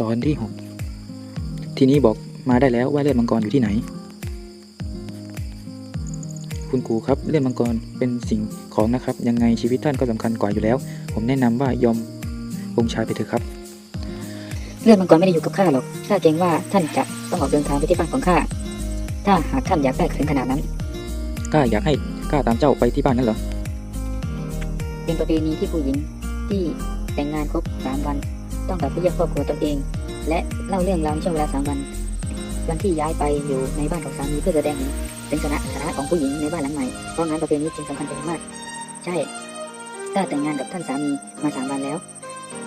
ตอนที่หกทีนี้บอกมาได้แล้วว่าเลือดมังกรอยู่ที่ไหน คุณครูครับเลือดมังกรเป็นสิ่งของนะครับ ยังไงชีวิตท่านก็สำคัญกว่าอยู่แล้ว ผมแนะนำว่ายอมองค์ชายไปเถอะครับ เลือดมังกรไม่ได้อยู่กับข้าหรอกข้าเกรงว่าท่านจะต้องออกเดินทางไปที่บ้านของข้าถ้าหากท่านอยากได้ถึงขนาดนั้นกล้าอยากให้กล้าตามเจ้าไปที่บ้านนั่นเหรอเป็นประเพณีที่ผู้หญิงที่แต่งงานครบสามวัน ต้องกลับไปเยี่ยมครอบครัวตนเอง และเล่าเรื่องราวในช่วงเวลาสามวัน วันที่ย้ายไปอยู่ในบ้านของสามีเพื่อแสดงถึงฐานะฐานะของผู้หญิงในบ้านหลังใหม่ เพราะงั้นประเพณีจึงสำคัญเป็นมาก ใช่ข้าแต่งงานกับท่านสามีมาสามวันแล้ว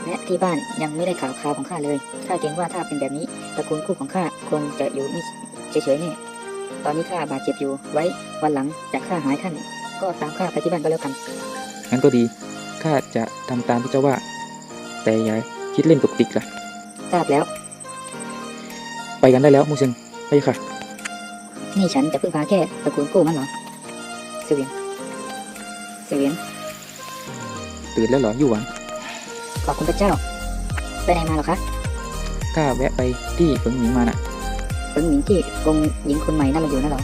และที่บ้านยังไม่ได้ข่าวคราวของข้าเลยข้าเกรงว่าถ้าเป็นแบบนี้ตระกูลคู่ของข้าคงจะอยู่ไม่เฉยๆแน่ตอนนี้ข้าบาดเจ็บอยู่ไว้วันหลังจากข้าหายท่าน ก็ตามข้าไปที่บ้านก็แล้วกันงั้นก็ดีข้าจะทำตามที่เจ้าว่า แต่ย่า คิดเล่นตุกติกล่ะทราบแล้ว ไปกันได้แล้วมูซึงไปค่ะ นี่ฉันจะพึ่งพาแค่ตระกูลกู้มันเหรอเสวียนเสวียนตื่นแล้วเหรอยู่หวังขอบคุณพระเจ้า ไปไหนมาเหรอคะข้าแวะไปที่ฝนหมิงมาน่ะเฟิงหมิงที่องค์หญิงคนใหม่นั่นมาอยู่นั่นเหรอ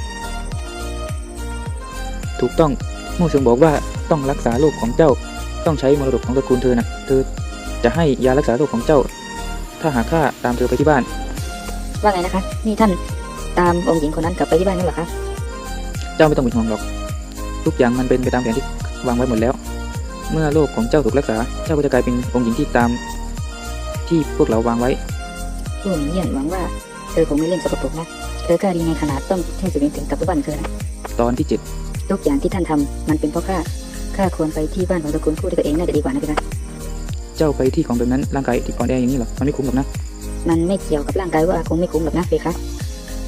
ถูกต้องมูซึงบอกว่าต้องรักษาโรคของเจ้าต้องใช้มรดกของตระกูลเธอนะเธอ จะให้ยารักษาโรคของเจ้า ถ้าหากข้าตามเธอไปที่บ้าน ว่าไงนะคะ นี่ท่านตามองค์หญิงคนนั้นกลับไปที่บ้านนั่นเหรอคะ เจ้าไม่ต้องเป็นห่วงหรอก ทุกอย่างมันเป็นไปตามแผนที่วางไว้หมดแล้ว เมื่อโรคของเจ้าถูกรักษา เจ้าก็จะกลายเป็นองค์หญิงที่ตาม ที่พวกเราวางไว้ผู้หมิงเยี่ยนหวังว่าเธอคงไม่เล่นสกปรกนะ เธอกล้าดีในขนาดต้องให้เสวียนถึงกลับไปบ้านเธอนะ ตอนที่เจ็ดทุกอย่างที่ท่านทำมันเป็นเพราะข้า ข้าควรไปที่บ้านของตระกูลคู่ด้วยตัวเองน่าจะดีกว่านะพี่คะ เจ้าไปที่ของแบบนั้นร่างกายที่อ่อนแออย่างนี้หรอมันไม่คุ้มหรอกนะ มันไม่เกี่ยวกับร่างกายว่าคงไม่คุ้มหรอกนะพี่คะ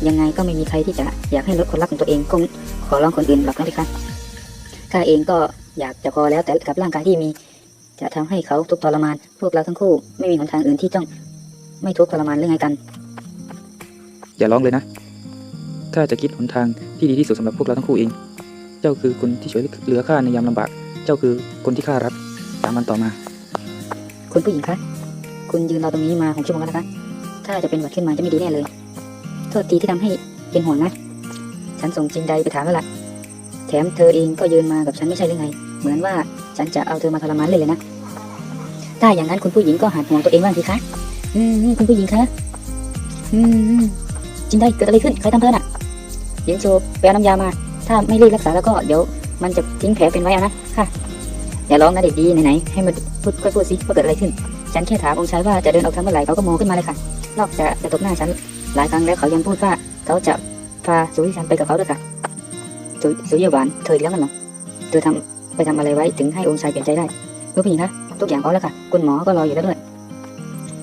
ยังไงก็ไม่มีใครที่จะอยากให้ลดคนรักของตัวเองคงขอร้องคนอื่นหรอกนะพี่คะข้าเองก็อยากจะพอแล้วแต่กับร่างกายที่มี จะทำให้เขาทุกข์ทรมาน พวกเราทั้งคู่ ไม่มีหนทางอื่นที่ต้องไม่ทุกข์ทรมานหรือไงกัน อย่าร้องเลยนะข้าจะคิดหนทางที่ดีที่สุดสำหรับพวกเราทั้งคู่เอง เจ้าคือคนที่ช่วยเหลือข้าในยามลำบาก เจ้าคือคนที่ข้ารักสามวันต่อมา คุณผู้หญิงคะ คุณยืนรอตรงนี้มาหกชั่วโมงแล้วนะคะ ถ้าจะเป็นหวัดขึ้นมาจะไม่ดีแน่เลย โทษทีที่ทำให้เป็นห่วงนะ ฉันส่งจินไดไปถามแล้วล่ะ แถมเธอเองก็ยืนมากับฉันไม่ใช่หรือไง เหมือนว่าฉันจะเอาเธอมาทรมานเลยเลยนะ ถ้าอย่างนั้นคุณผู้หญิงก็หัดห่วงตัวเองบ้างสิคะ อืมคุณผู้หญิงคะ อืมจินไดเกิดอะไรขึ้น ใครทำเธอน่ะหญิงโชว์ไปเอาน้ำยามา ถ้าไม่รีบรักษาแล้วก็เดี๋ยวมันจะทิ้งแผลเป็นไว้อานะ ค่ะ อย่าร้องนะเด็กดีไหนๆให้มันพูดค่อยพูดสิว่าเกิดอะไรขึ้น ฉันแค่ถามองค์ชายว่าจะเดินออกทางเมื่อไหร่เขาก็โมขึ้นมาเลยค่ะ นอกจากจะตบหน้าฉันหลายครั้งแล้วเขายังพูดว่าเขาจะพาสุริฉันไปกับเขาด้วยค่ะสุสุยหวานเธออีกแล้วมันหรอเธอทำไปทำอะไรไว้ถึงให้องค์ชายเปลี่ยนใจได้รู้ผู้หญิงคะทุกอย่างพร้อมแล้วค่ะ คุณหมอก็รออยู่แล้วด้วย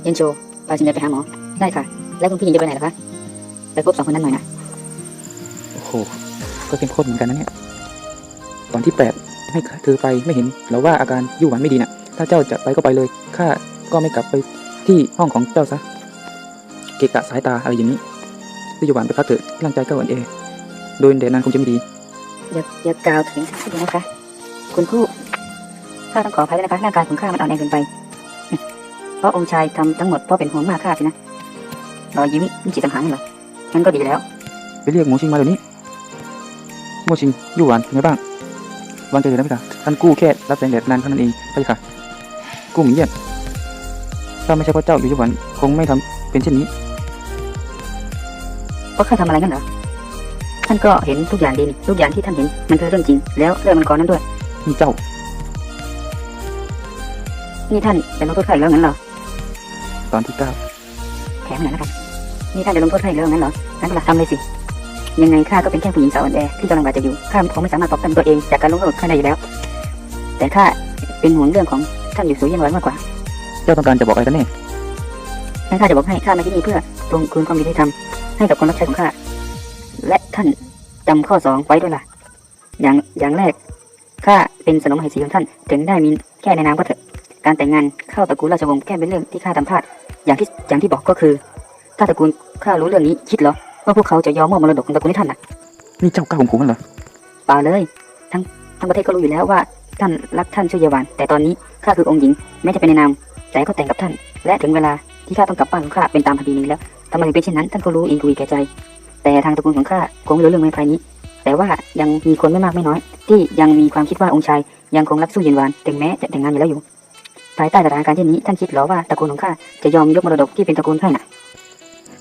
เย็นโชพาฉันไปหาหมอได้ค่ะ แล้วคุณผู้หญิงจะไปไหนล่ะคะไปพบสองคนนั้นหน่อยนะโอ้โหก็เข้มข้นเหมือนกันนะเนี่ยตอนที่แปด ให้เธอไปไม่เห็นแล้วว่าอาการยู่หวันไม่ดีน่ะ ถ้าเจ้าจะไปก็ไปเลย ข้าก็ไม่กลับไปที่ห้องของเจ้าซะ เกะกะสายตาอะไรอย่างนี้ยู่หวันไปพักเถอะร่างกายก็อ่อนแอโดยเดนนั้นคงจะไม่ดี อย่าอย่ากล่าวถึงฉันเลยนะคะ คุณครูข้าต้องขออภัยด้วยนะคะร่างกายของข้ามันอ่อนแอเกินไป เพราะองค์ชายทำทั้งหมดเพราะเป็นห่วงมากข้าสินะรอยยิ้มนี่จิตสังหารเหรองั้นก็ดีแล้ว ไปเรียกหมูชิงมาเดี๋ยวนี้หมูชิงยู่หวานเป็นไงบ้าง วางใจเลยนะพี่ค่ะท่านกู้แค่รับแสงแดดนานเท่านั้นเองไปค่ะ กู้หมีเยี่ยนถ้าไม่ใช่เพราะเจ้าอยู่ยู่หวานคงไม่ทำเป็นเช่นนี้เพราะข้าทำอะไรงั้นเหรอท่านก็เห็นทุกอย่างดีนี่ทุกอย่างที่ท่านเห็นมันคือเรื่องจริง แล้วเรื่องมันก่อนนั้นด้วยนี่เจ้านี่ท่านจะลงโทษข้าอีกแล้วงั้นเหรอตอนที่เก้าแถมหน่อยนะครับนี่ท่านจะลงโทษข้าอีกแล้วงั้นเหรองั้นก็หลักทำเลยสิ ยังไงข้าก็เป็นแค่ผู้หญิงสาวอ่อนแอที่กำลังบาดเจ็บอยู่ข้าคงไม่สามารถปกป้องตัวเองจากการลงโทษข้าได้อยู่แล้ว แต่ข้าเป็นห่วงเรื่องของท่านอยู่สูงยังไว้มากกว่า เจ้าต้องการจะบอกอะไรกันแน่งั้นข้าจะบอกให้ข้ามาที่นี่เพื่อทวงคืนความยุติธรรมให้กับคนรับใช้ของข้า และท่านจำข้อสองไว้ด้วยล่ะ อย่างอย่างแรกข้าเป็นสนมเหสีของท่าน ถึงได้มีแค่ในนามก็เถอะ การแต่งงานเข้าตระกูลราชวงศ์แค่เป็นเรื่องที่ข้าทำพลาด อย่างที่อย่างที่บอกก็คือ ถ้าตระกูลข้ารู้เรื่องนี้คิดเหรอ ว่าพวกเขาจะยอมมอบมรดกของตระกูลให้ท่านน่ะนี่เจ้ากล้าข่มขู่มันเหรอเปล่าเลย ทั้งทั้งประเทศก็รู้อยู่แล้วว่าท่านรักท่านชื่อเยาวานแต่ตอนนี้ข้าคือองค์หญิงแม้จะเป็นในนามแต่ก็แต่งกับท่าน และถึงเวลาที่ข้าต้องกลับบ้านของข้าเป็นตามคดีนี้แล้วทำไมถึงเป็นเช่นนั้นท่านก็รู้เองรู้แก่ใจ แต่ทางตระกูลของข้าคงไม่รู้เรื่องไม้ไผ่นี้ แต่ว่ายังมีคนไม่มากไม่น้อย ที่ยังมีความคิดว่าองค์ชายยังคงรักสู้เย็นหวานถึงแม้จะแต่งงานอยู่แล้วอยู่ ภายใต้สถานการณ์เช่นนี้ท่านคิดเหรอว่าตระกูลของข้าจะยอมยกมรดกที่เป็นตระกูลให้น่ะ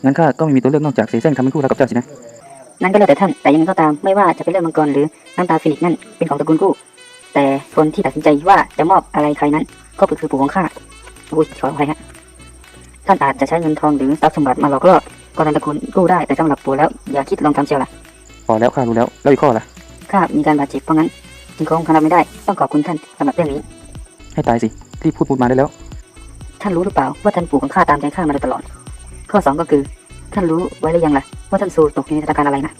งั้นข้าก็ไม่มีตัวเลือกนอกจากเสียแซงทำเป็นคู่รักกับเจ้าสินะนั่นก็แล้วแต่ท่านแต่ยังไงก็ตามไม่ว่าจะเป็นเรื่องมังกรหรือน้ำตาฟินิกซ์นั่นเป็นของตระกูลกู้แต่คนที่ตัดสินใจว่าจะมอบอะไรใครนั้น ก็คือปู่ของข้าอุ้ยขออภัยฮะท่านอาจจะใช้เงินทองหรือทรัพย์สมบัติมาหลอกล่อก็ในตระกูลกู้ได้แต่สำหรับปู่แล้วอย่าคิดลองทำเชียวล่ะพอแล้วข้ารู้แล้วแล้วอีกข้อล่ะข้ามีการบาดเจ็บเพราะงั้นจึงคงทำไม่ได้ต้องขอบคุณท่านสำหรับเรื่องนี้ ให้ตายสิรีบพูดพูดมาได้แล้ว ท่านรู้หรือเปล่าว่าท่านปู่ของข้าตามใจข้ามาโดยตลอด ข้อสองก็คือ ท่านรู้ไว้หรือยังล่ะ ว่าท่านซูตกอยู่ในสถานการณ์อะไรนะ